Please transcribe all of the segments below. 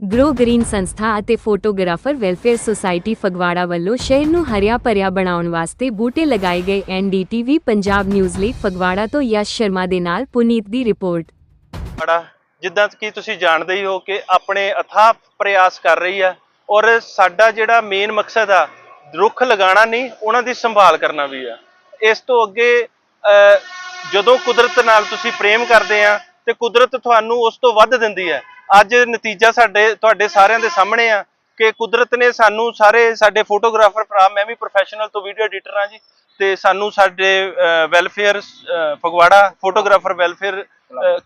Grow green ਸੰਸਥਾ ਅਤੇ photographer welfare society Phagwara ਵੱਲੋਂ ਸ਼ਹਿਰ ਨੂੰ ਹਰਿਆ ਭਰਿਆ ਬਣਾਉਣ ਵਾਸਤੇ ਬੂਟੇ ਲਗਾਏ ਗਏ ਐਨਡੀਟੀਵੀ ਪੰਜਾਬ ਨਿਊਜ਼ ਲਈ ਫਗਵਾੜਾ ਤੋਂ ਯਸ਼ ਸ਼ਰਮਾ ਦੇ ਨਾਲ ਪੁਨੀਤ ਦੀ ਰਿਪੋਰਟ। ਬੜਾ ਜਿੱਦਾਂ ਕਿ ਤੁਸੀਂ ਜਾਣਦੇ ਹੀ ਹੋ ਕਿ ਆਪਣੇ ਅਥਾਹ ਪ੍ਰਯਾਸ ਕਰ ਰਹੀ ਆ ਔਰ ਸਾਡਾ ਜਿਹੜਾ ਮੇਨ ਮਕਸਦ ਆ, ਰੁੱਖ ਲਗਾਉਣਾ ਨਹੀਂ, ਉਹਨਾਂ ਦੀ ਸੰਭਾਲ ਕਰਨਾ ਵੀ ਆ। ਇਸ ਤੋਂ ਅੱਗੇ ਜਦੋਂ ਕੁਦਰਤ ਨਾਲ ਤੁਸੀਂ ਪ੍ਰੇਮ ਕਰਦੇ ਆ ਤੇ ਕੁਦਰਤ ਤੁਹਾਨੂੰ ਉਸ ਤੋਂ ਵੱਧ ਦਿੰਦੀ ਹੈ ਅੱਜ ਨਤੀਜਾ ਸਾਡੇ, ਤੁਹਾਡੇ ਸਾਰਿਆਂ ਦੇ ਸਾਹਮਣੇ ਆ ਕਿ ਕੁਦਰਤ ਨੇ ਸਾਨੂੰ ਸਾਰੇ ਸਾਡੇ ਫੋਟੋਗ੍ਰਾਫਰ ਭਰਾ, ਮੈਂ ਵੀ ਪ੍ਰੋਫੈਸ਼ਨਲ ਤੋਂ ਵੀਡੀਓ ਐਡੀਟਰ ਆ ਜੀ, ਤੇ ਸਾਨੂੰ ਸਾਡੇ welfare Phagwara photographer welfare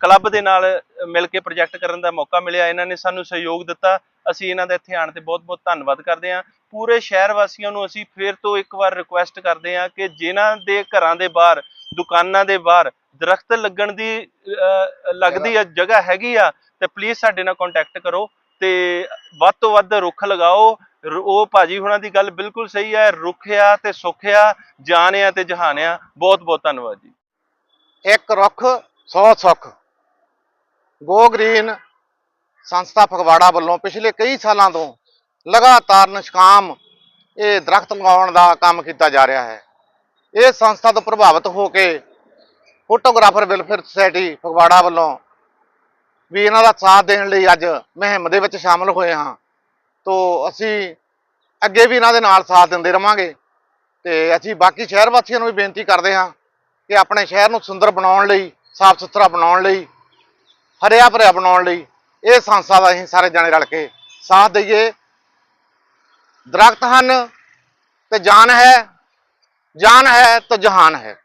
club ਦੇ ਨਾਲ ਮਿਲ ਕੇ ਪ੍ਰੋਜੈਕਟ ਕਰਨ ਦਾ ਮੌਕਾ ਮਿਲਿਆ। ਇਹਨਾਂ ਨੇ ਸਾਨੂੰ ਸਹਿਯੋਗ ਦਿੱਤਾ। ਅਸੀਂ ਇਹਨਾਂ ਦਾ ਇੱਥੇ ਆਉਣ ਤੇ ਬਹੁਤ-ਬਹੁਤ ਧੰਨਵਾਦ ਕਰਦੇ ਹਾਂ। ਪੂਰੇ ਸ਼ਹਿਰ ਵਾਸੀਆਂ ਨੂੰ ਅਸੀਂ ਫੇਰ ਤੋਂ ਇੱਕ ਵਾਰ ਰਿਕੁਐਸਟ ਕਰਦੇ ਹਾਂ ਕਿ ਜਿਨ੍ਹਾਂ ਦੇ ਘਰਾਂ ਦੇ ਬਾਹਰ, ਦੁਕਾਨਾਂ ਦੇ ਬਾਹਰ ਦਰਖਤ ਲੱਗਣ ਦੀ ਲੱਗਦੀ ਆ, ਜਗ੍ਹਾ ਹੈਗੀ ਆ, ਤੇ ਪਲੀਜ਼ ਸਾਡੇ ਨਾਲ ਕੰਟੈਕਟ ਕਰੋ ਤੇ ਵੱਧ ਤੋਂ ਵੱਧ ਰੁੱਖ ਲਗਾਓ। ਰ- ਉਹ ਭਾਜੀ ਹੁਣਾਂ ਦੀ ਗੱਲ ਬਿਲਕੁਲ ਸਹੀ ਹੈ ਰੁੱਖ ਆ ਤੇ ਸੁੱਖ ਆ, ਜਾਨ ਆ ਤੇ ਜਹਾਨ ਬਹੁਤ-ਬਹੁਤ ਧੰਨਵਾਦ ਜੀ। ਇੱਕ ਰੁੱਖ 100 ਸੁੱਖ। ਗੋ ਗ੍ਰੀਨ ਸੰਸਥਾ ਫਗਵਾੜਾ ਵੱਲੋਂ ਪਿਛਲੇ ਕਈ ਸਾਲਾਂ ਤੋਂ ਲਗਾਤਾਰ ਨਿਸ਼ਕਾਮ ਇਹ ਦਰਖਤ ਲਗਾਉਣ ਦਾ ਕੰਮ ਕੀਤਾ ਜਾ ਰਿਹਾ ਹੈ। ਇਹ ਸੰਸਥਾ ਤੋਂ ਪ੍ਰਭਾਵਿਤ ਹੋ ਕੇ ਫੋਟੋਗ੍ਰਾਫਰ ਵੈਲਫੇਅਰ ਸੁਸਾਇਟੀ ਫਗਵਾੜਾ ਵੱਲੋਂ ਵੀ ਇਹਨਾਂ ਦਾ ਸਾਥ ਦੇਣ ਲਈ ਅੱਜ ਮੁਹਿੰਮ ਦੇ ਵਿੱਚ ਸ਼ਾਮਲ ਹੋਏ ਹਾਂ। ਤੋ ਅਸੀਂ ਅੱਗੇ ਵੀ ਇਹਨਾਂ ਦੇ ਨਾਲ ਸਾਥ ਦਿੰਦੇ ਰਵਾਂਗੇ ਤੇ ਅਸੀਂ ਬਾਕੀ ਸ਼ਹਿਰ ਵਾਸੀਆਂ ਨੂੰ ਵੀ ਬੇਨਤੀ ਕਰਦੇ ਹਾਂ ਕਿ ਆਪਣੇ ਸ਼ਹਿਰ ਨੂੰ ਸੁੰਦਰ ਬਣਾਉਣ ਲਈ, ਸਾਫ਼ ਸੁਥਰਾ ਬਣਾਉਣ ਲਈ, ਹਰਿਆ ਭਰਿਆ ਬਣਾਉਣ ਲਈ ਇਹ ਸੰਸਥਾ ਦਾ ਅਸੀਂ ਸਾਰੇ ਜਣੇ ਰਲ ਕੇ ਸਾਥ ਦਈਏ। ਦਰਖਤ ਹਨ ਤੇ ਜਾਨ ਹੈ ਜਾਨ ਹੈ ਤਾਂ ਜਹਾਨ ਹੈ।